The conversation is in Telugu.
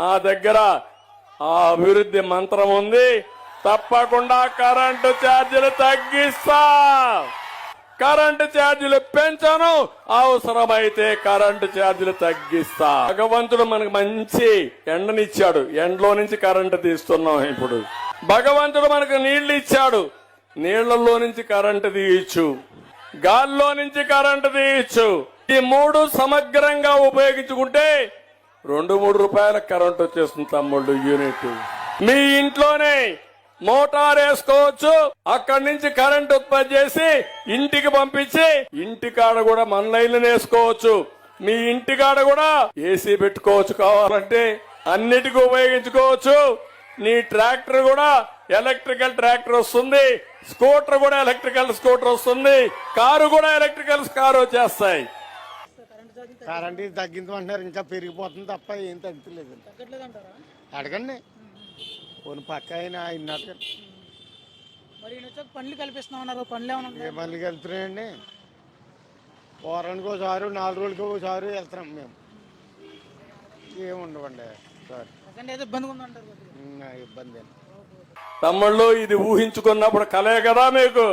ఆ దగ్గర ఆ అభివృద్ధి మంత్రం ఉంది. తప్పకుండా కరెంటు ఛార్జీలు తగ్గిస్తా. కరెంటు ఛార్జీలు పెంచను. అవసరమైతే కరెంటు ఛార్జీలు తగ్గిస్తా. భగవంతుడు మనకు మంచి ఎండనిచ్చాడు. ఎండలో నుంచి కరెంటు తీస్తున్నాం ఇప్పుడు. భగవంతుడు మనకు నీళ్ళు ఇచ్చాడు. నీళ్ళలో నుంచి కరెంటు తీయచ్చు. గాల్లో నుంచి కరెంటు తీయచ్చు. ఈ మూడు సమగ్రంగా ఉపయోగించుకుంటే రెండు మూడు రూపాయల కరెంట్ వచ్చేస్తుంది తమ్ముళ్ళు యూనిట్. మీ ఇంట్లోనే మోటార్ వేసుకోవచ్చు. అక్కడి నుంచి కరెంట్ ఉత్పత్తి చేసి ఇంటికి పంపించి ఇంటి కాడ కూడా మన లైన్లు వేసుకోవచ్చు. మీ ఇంటి కాడ కూడా ఏసీ పెట్టుకోవచ్చు కావాలంటే అన్నిటికీ ఉపయోగించుకోవచ్చు. నీ ట్రాక్టర్ కూడా ఎలక్ట్రికల్ ట్రాక్టర్ వస్తుంది. స్కూటర్ కూడా ఎలక్ట్రికల్ స్కూటర్ వస్తుంది. కారు కూడా ఎలక్ట్రికల్ కారు వచ్చేస్తాయి. కరెంట్ ఇది తగ్గించమంటున్నారు ఇంకా పెరిగిపోతుంది తప్ప ఏం తగ్గట్లేదంటారా? అడగండి. పోనీ పక్క అయినా ఆయన అడగండి మరి పనులు కల్పిస్తున్నామన్నారు పనులు ఏ? మళ్ళీ వెళ్తున్నాయండి వారానికి ఒకసారి నాలుగు రోజులకి ఒకసారి వెళ్తున్నాం మేము. ఏముండవండి సార్. ఉందంటారు ఇబ్బంది తమ్ముళ్ళు ఇది ఊహించుకున్నప్పుడు కలే కదా మీకు?